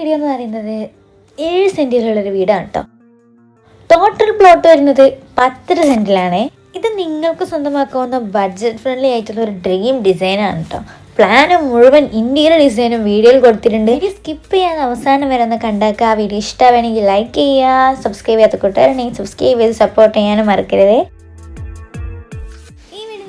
Video എന്ന് പറയുന്നത് ഏഴ് സെന്റിലുള്ളൊരു വീടാണ് കേട്ടോ ടോട്ടൽ പ്ലോട്ട് വരുന്നത് പത്തര സെന്റിലാണേ ഇത് നിങ്ങൾക്ക് സ്വന്തമാക്കാവുന്ന ബഡ്ജറ്റ് ഫ്രണ്ട്ലി ആയിട്ടുള്ള ഒരു ഡ്രീം ഡിസൈനാണ് കേട്ടോ പ്ലാന് മുഴുവൻ ഇന്ത്യയിലെ ഡിസൈനും വീഡിയോയിൽ കൊടുത്തിട്ടുണ്ട്. വീഡിയോ സ്കിപ്പ് ചെയ്യാതെ അവസാനം വരെ ഒന്ന് കണ്ടാക്കുക ആ വീഡിയോ ഇഷ്ടമാണെങ്കിൽ ലൈക്ക് ചെയ്യുക സബ്സ്ക്രൈബ് ചെയ്യാത്ത കൂട്ടുകാരുണ്ടെങ്കിൽ സബ്സ്ക്രൈബ് ചെയ്ത് സപ്പോർട്ട് ചെയ്യാനും മറക്കരുതേ.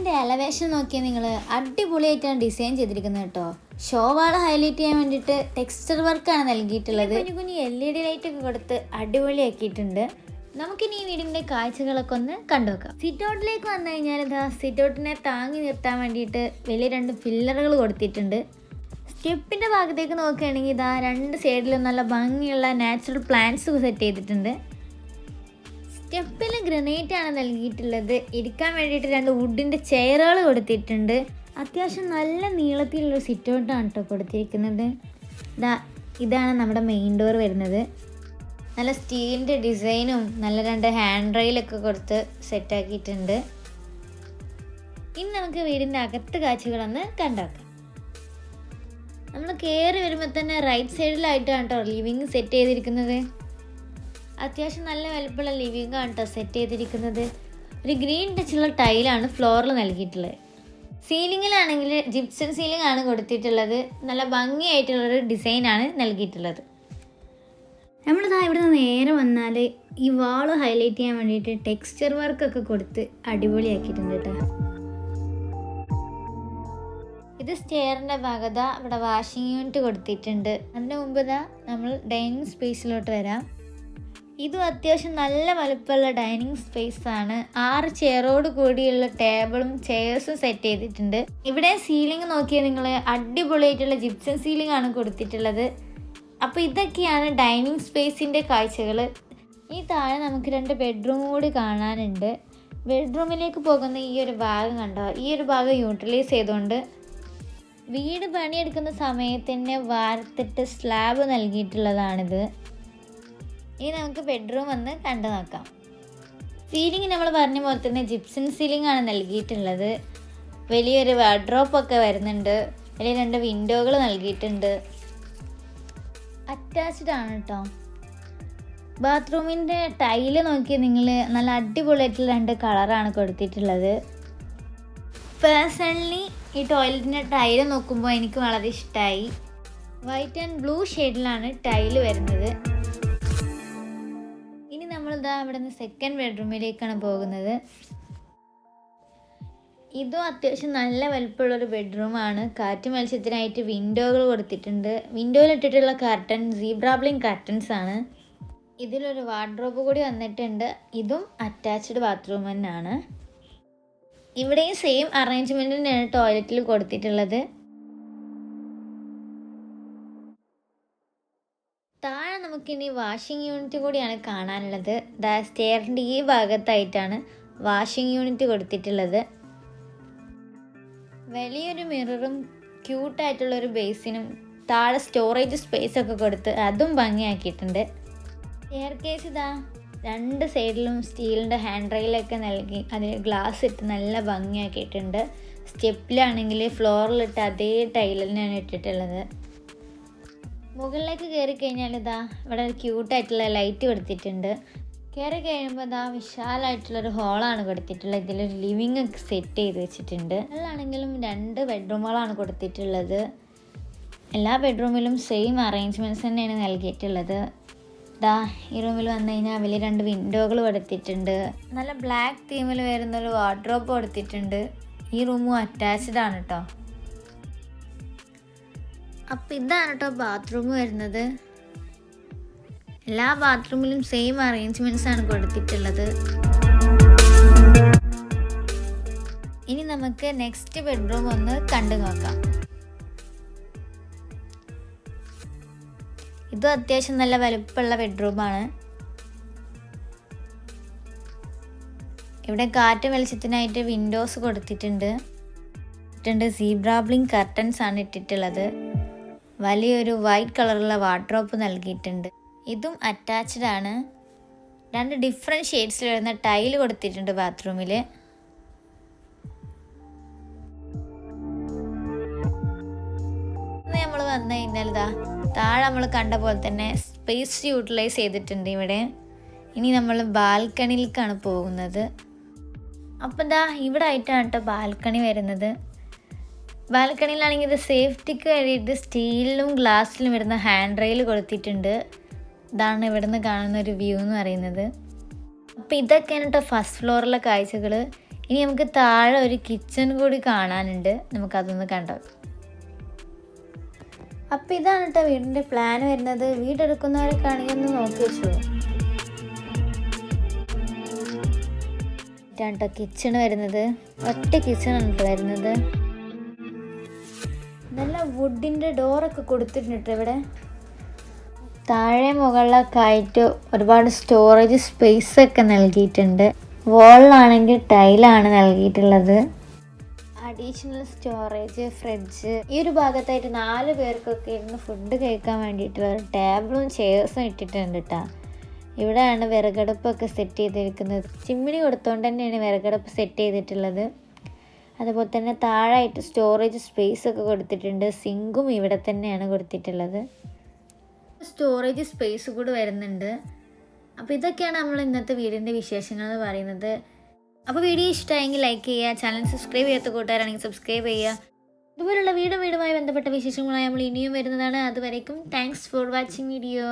വീടിന്റെ എലവേഷൻ നോക്കിയാൽ നിങ്ങൾ അടിപൊളിയായിട്ടാണ് ഡിസൈൻ ചെയ്തിരിക്കുന്നത് കേട്ടോ. ഷോവാൾ ഹൈലൈറ്റ് ചെയ്യാൻ വേണ്ടിയിട്ട് ടെക്സ്ചർ വർക്കാണ് നൽകിയിട്ടുള്ളത്. കുഞ്ഞു കുഞ്ഞു എൽ ഇ ഡി ലൈറ്റ് ഒക്കെ കൊടുത്ത് അടിപൊളിയാക്കിയിട്ടുണ്ട്. നമുക്കിനി ഈ വീടിന്റെ കാഴ്ചകളൊക്കെ ഒന്ന് കണ്ടുവെക്കാം സിറ്റ് ഔട്ടിലേക്ക് വന്നു കഴിഞ്ഞാൽ ഇതാ സിറ്റൗട്ടിനെ താങ്ങി നിർത്താൻ വേണ്ടിയിട്ട് വലിയ രണ്ട് ഫില്ലറുകൾ കൊടുത്തിട്ടുണ്ട്. സ്റ്റെപ്പിന്റെ ഭാഗത്തേക്ക് നോക്കുകയാണെങ്കിൽ ഇതാ രണ്ട് സൈഡിലും നല്ല ഭംഗിയുള്ള നാച്ചുറൽ പ്ലാന്റ്സ് സെറ്റ് ചെയ്തിട്ടുണ്ട്. സ്റ്റെപ്പിൽ ഗ്രനേറ്റ് ആണ് നൽകിയിട്ടുള്ളത്. ഇരിക്കാൻ വേണ്ടിയിട്ട് രണ്ട് വുഡിന്റെ ചെയറുകൾ കൊടുത്തിട്ടുണ്ട്. അത്യാവശ്യം നല്ല നീളത്തിലുള്ള സിറ്റ് ഔട്ടാണ് കേട്ടോ കൊടുത്തിരിക്കുന്നത്. ഇതാ ഇതാണ് നമ്മുടെ മെയിൻ ഡോർ വരുന്നത്. നല്ല സ്റ്റീലിന്റെ ഡിസൈനും നല്ല രണ്ട് ഹാൻഡ് റെയിലൊക്കെ കൊടുത്ത് സെറ്റാക്കിയിട്ടുണ്ട് ഇനി നമുക്ക് വീടിന്റെ അകത്ത് കാഴ്ചകളൊന്ന് കണ്ടാക്കാം. നമ്മൾ കയറി വരുമ്പോൾ തന്നെ റൈറ്റ് സൈഡിലായിട്ടാണ് കേട്ടോ ലിവിങ് സെറ്റ് ചെയ്തിരിക്കുന്നത്. അത്യാവശ്യം നല്ല വലുപ്പമുള്ള ലിവിംഗ് ആണ് കേട്ടോ സെറ്റ് ചെയ്തിരിക്കുന്നത്. ഒരു ഗ്രീൻ ടച്ചുള്ള ടൈലാണ് ഫ്ലോറിൽ നൽകിയിട്ടുള്ളത്. സീലിങ്ങിലാണെങ്കിൽ ജിപ്സൺ സീലിംഗ് ആണ് കൊടുത്തിട്ടുള്ളത്. നല്ല ഭംഗിയായിട്ടുള്ളൊരു ഡിസൈനാണ് നൽകിയിട്ടുള്ളത്. നമ്മളിതാ ഇവിടെ നിന്ന് നേരെ വന്നാൽ ഈ വാൾ ഹൈലൈറ്റ് ചെയ്യാൻ വേണ്ടിയിട്ട് ടെക്സ്ചർ വർക്കൊക്കെ കൊടുത്ത് അടിപൊളിയാക്കിയിട്ടുണ്ട് കേട്ടോ ഇത് സ്റ്റെയറിന്റെ ഭാഗത ഇവിടെ വാഷിംഗ് യൂണിറ്റ് കൊടുത്തിട്ടുണ്ട്. അതിന് മുമ്പ് ഇതാ നമ്മൾ ഡൈനിങ് സ്പേസിലോട്ട് വരാം. ഇതും അത്യാവശ്യം നല്ല വലുപ്പമുള്ള ഡൈനിങ് സ്പേസ് ആണ്. ആറ് ചെയറോട് കൂടിയുള്ള ടേബിളും ചെയർസും സെറ്റ് ചെയ്തിട്ടുണ്ട്. ഇവിടെ സീലിംഗ് നോക്കിയാൽ നിങ്ങൾ അടിപൊളിയായിട്ടുള്ള ജിപ്സൺ സീലിംഗ് ആണ് കൊടുത്തിട്ടുള്ളത്. അപ്പോൾ ഇതൊക്കെയാണ് ഡൈനിങ് സ്പേസിന്റെ കാഴ്ചകൾ. ഈ താഴെ നമുക്ക് രണ്ട് ബെഡ്റൂം കൂടി കാണാനുണ്ട്. ബെഡ്റൂമിലേക്ക് പോകുന്ന ഈ ഒരു ഭാഗം കണ്ടോ? ഈ ഒരു ഭാഗം യൂട്ടിലൈസ് ചെയ്തുകൊണ്ട് വീട് പണിയെടുക്കുന്ന സമയത്ത് തന്നെ വാർത്തിട്ട് സ്ലാബ് നൽകിയിട്ടുള്ളതാണിത്. ഇനി നമുക്ക് ബെഡ്റൂം ഒന്ന് കണ്ടു നോക്കാം. സീലിംഗ് നമ്മൾ പറഞ്ഞ പോലെ തന്നെ ജിപ്സൺ സീലിംഗ് ആണ് നൽകിയിട്ടുള്ളത്. വലിയൊരു വാർഡ്രോപ്പ് ഒക്കെ വരുന്നുണ്ട്. വലിയ രണ്ട് വിൻഡോകൾ നൽകിയിട്ടുണ്ട്. അറ്റാച്ച്ഡ് ആണ് കേട്ടോ ബാത്റൂമിന്റെ ടൈൽ നോക്കി നിങ്ങൾ നല്ല അടിപൊളിയായിട്ടുള്ള രണ്ട് കളറാണ് കൊടുത്തിട്ടുള്ളത്. പേഴ്സണലി ഈ ടോയ്ലറ്റിന്റെ ടൈൽ നോക്കുമ്പോൾ എനിക്ക് വളരെ ഇഷ്ടമായി വൈറ്റ് ആൻഡ് ബ്ലൂ ഷെയ്ഡിലാണ് ടൈൽ വരുന്നത്. ഇനി അവിടുന്ന് സെക്കൻഡ് ബെഡ്റൂമിലേക്കാണ് പോകുന്നത്. ഇതും അത്യാവശ്യം നല്ല വലുപ്പമുള്ളൊരു ബെഡ്റൂമാണ് കാറ്റ് മത്സ്യത്തിനായിട്ട് വിൻഡോകൾ കൊടുത്തിട്ടുണ്ട്. വിൻഡോയിൽ ഇട്ടിട്ടുള്ള കർട്ടൻ സീബ്രാബ്ലിംഗ് കർട്ടൻസ് ആണ്. ഇതിലൊരു വാർഡ്രോബ് കൂടി വന്നിട്ടുണ്ട്. ഇതും അറ്റാച്ച്ഡ് ബാത്റൂം തന്നെയാണ്. ഇവിടെയും സെയിം അറേഞ്ച്മെന്റ് തന്നെയാണ് ടോയ്ലറ്റിൽ കൊടുത്തിട്ടുള്ളത്. താഴെ നമുക്കിനി വാഷിംഗ് യൂണിറ്റ് കൂടിയാണ് കാണാനുള്ളത്. ദാ സ്റ്റെയറിന്റെ ഈ ഭാഗത്തായിട്ടാണ് വാഷിംഗ് യൂണിറ്റ് കൊടുത്തിട്ടുള്ളത്. വലിയൊരു മിററും ക്യൂട്ടായിട്ടുള്ളൊരു ബേസിനും താഴെ സ്റ്റോറേജ് സ്പേസ് ഒക്കെ കൊടുത്ത് അതും ഭംഗിയാക്കിയിട്ടുണ്ട്. സ്റ്റെയർ കേസ് ഇതാ രണ്ട് സൈഡിലും സ്റ്റീലിന്റെ ഹാൻഡ് റെയിലൊക്കെ നൽകി അതിൽ ഗ്ലാസ് ഇട്ട് നല്ല ഭംഗിയാക്കിയിട്ടുണ്ട്. സ്റ്റെപ്പിലാണെങ്കിൽ ഫ്ലോറിലിട്ട് അതേ ടൈലിനാണ് ഇട്ടിട്ടുള്ളത്. മുകളിലേക്ക് കയറി കഴിഞ്ഞാൽ ഇതാ ഇവിടെ ക്യൂട്ടായിട്ടുള്ള ലൈറ്റ് കൊടുത്തിട്ടുണ്ട്. കയറി കഴിയുമ്പോൾ ഇതാ വിശാലമായിട്ടുള്ളൊരു ഹോളാണ് കൊടുത്തിട്ടുള്ളത്. ഇതിലൊരു ലിവിങ് ഒക്കെ സെറ്റ് ചെയ്ത് വെച്ചിട്ടുണ്ട്. അതിലാണെങ്കിലും രണ്ട് ബെഡ്റൂമുകളാണ് കൊടുത്തിട്ടുള്ളത്. എല്ലാ ബെഡ്റൂമിലും സെയിം അറേഞ്ച്മെന്റ്സ് തന്നെയാണ് നൽകിയിട്ടുള്ളത്. ഇതാ ഈ റൂമിൽ വന്നു കഴിഞ്ഞാൽ വലിയ രണ്ട് വിൻഡോകൾ കൊടുത്തിട്ടുണ്ട്. നല്ല ബ്ലാക്ക് തീമിൽ വരുന്നൊരു വാർഡ്രോബ് കൊടുത്തിട്ടുണ്ട്. ഈ റൂമും അറ്റാച്ച്ഡ് ആണ് കേട്ടോ അപ്പം ഇതാണ് കേട്ടോ ബാത്റൂം വരുന്നത്. എല്ലാ ബാത്റൂമിലും സെയിം അറേഞ്ച്മെന്റ്സ് ആണ് കൊടുത്തിട്ടുള്ളത്. ഇനി നമുക്ക് നെക്സ്റ്റ് ബെഡ്റൂം ഒന്ന് കണ്ടു നോക്കാം. ഇതും അത്യാവശ്യം നല്ല വലുപ്പമുള്ള ബെഡ്റൂമാണ് ഇവിടെ കാറ്റ് വെളിച്ചത്തിനായിട്ട് വിൻഡോസ് കൊടുത്തിട്ടുണ്ട്. ഇട്ടിട്ടുണ്ട് സീബ്രാബ്ലിംഗ് കർട്ടൻസ് ആണ് ഇട്ടിട്ടുള്ളത്. വലിയൊരു വൈറ്റ് കളറുള്ള വാർഡ്രോപ്പ് നൽകിയിട്ടുണ്ട്. ഇതും അറ്റാച്ച്ഡ് ആണ്. രണ്ട് ഡിഫറെന്റ് ഷെയ്ഡ്സിൽ വരുന്ന ടൈൽ കൊടുത്തിട്ടുണ്ട് ബാത്റൂമിൽ നമ്മൾ വന്നു കഴിഞ്ഞാൽ ഇതാ താഴെ നമ്മൾ കണ്ട പോലെ തന്നെ സ്പേസ് യൂട്ടിലൈസ് ചെയ്തിട്ടുണ്ട് ഇവിടെ. ഇനി നമ്മൾ ബാൽക്കണിയിലേക്കാണ് പോകുന്നത്. അപ്പം ഇതാ ഇവിടെ ആയിട്ടാണ് കേട്ടോ ബാൽക്കണി വരുന്നത്. ബാൽക്കണിയിലാണെങ്കിൽ ഇത് സേഫ്റ്റിക്ക് വേണ്ടിയിട്ട് സ്റ്റീലിലും ഗ്ലാസ്സിലും വരുന്ന ഹാൻഡ് റെയിൽ കൊടുത്തിട്ടുണ്ട് ഇതാണ് ഇവിടുന്ന് കാണുന്ന ഒരു വ്യൂ എന്ന് പറയുന്നത്. അപ്പോൾ ഇതൊക്കെയാണ് കേട്ടോ ഫസ്റ്റ് ഫ്ലോറിലെ കാഴ്ചകൾ ഇനി നമുക്ക് താഴെ ഒരു കിച്ചൺ കൂടി കാണാനുണ്ട്. നമുക്കതൊന്ന് കണ്ടോ? അപ്പോൾ ഇതാണ് കേട്ടോ വീടിന്റെ പ്ലാൻ വരുന്നത്. വീടെടുക്കുന്നവരൊക്കെ ആണെങ്കിൽ ഒന്ന് നോക്കി വെച്ചോളൂ കേട്ടോ കിച്ചൺ വരുന്നത്. ഒറ്റ കിച്ചൺ ആണ് വരുന്നത്. നല്ല വുഡിന്റെ ഡോറൊക്കെ കൊടുത്തിട്ടുണ്ട് ഇവിടെ. താഴെ മുകളിലൊക്കെ ആയിട്ട് ഒരുപാട് സ്റ്റോറേജ് സ്പേസ് ഒക്കെ നൽകിയിട്ടുണ്ട്. വോളിലാണെങ്കിൽ ടൈലാണ് നൽകിയിട്ടുള്ളത്. അഡീഷണൽ സ്റ്റോറേജ് ഫ്രിഡ്ജ് ഈ ഒരു ഭാഗത്തായിട്ട് നാല് പേർക്കൊക്കെ ഇരുന്ന് ഫുഡ് കഴിക്കാൻ വേണ്ടിയിട്ടുള്ള ഒരു ടേബിളും ചെയർസും ഇട്ടിട്ടുണ്ട് കേട്ടോ ഇവിടെയാണ് വിറകടുപ്പൊക്കെ സെറ്റ് ചെയ്തിരിക്കുന്നത്. ചിമ്മിണി കൊടുത്തോണ്ട് തന്നെയാണ് വിറകടുപ്പ് സെറ്റ് ചെയ്തിട്ടുള്ളത്. അതുപോലെ തന്നെ താഴായിട്ട് സ്റ്റോറേജ് സ്പേസ് ഒക്കെ കൊടുത്തിട്ടുണ്ട്. സിങ്കും ഇവിടെ തന്നെയാണ് കൊടുത്തിട്ടുള്ളത്. സ്റ്റോറേജ് സ്പേസ് കൂടി വരുന്നുണ്ട്. അപ്പോൾ ഇതൊക്കെയാണ് നമ്മൾ ഇന്നത്തെ വീടിന്റെ വിശേഷങ്ങൾ എന്ന് പറയുന്നത്. അപ്പോൾ വീഡിയോ ഇഷ്ടമായെങ്കിൽ ലൈക്ക് ചെയ്യുക ചാനൽ സബ്സ്ക്രൈബ് ചെയ്യാത്ത കൂട്ടുകാരാണെങ്കിൽ സബ്സ്ക്രൈബ് ചെയ്യുക. ഇതുപോലുള്ള വീടും വീടുമായി ബന്ധപ്പെട്ട വിശേഷങ്ങളായി നമ്മൾ ഇനിയും വരുന്നതാണ്. അതുവരേക്കും താങ്ക്സ് ഫോർ വാച്ചിങ് വീഡിയോ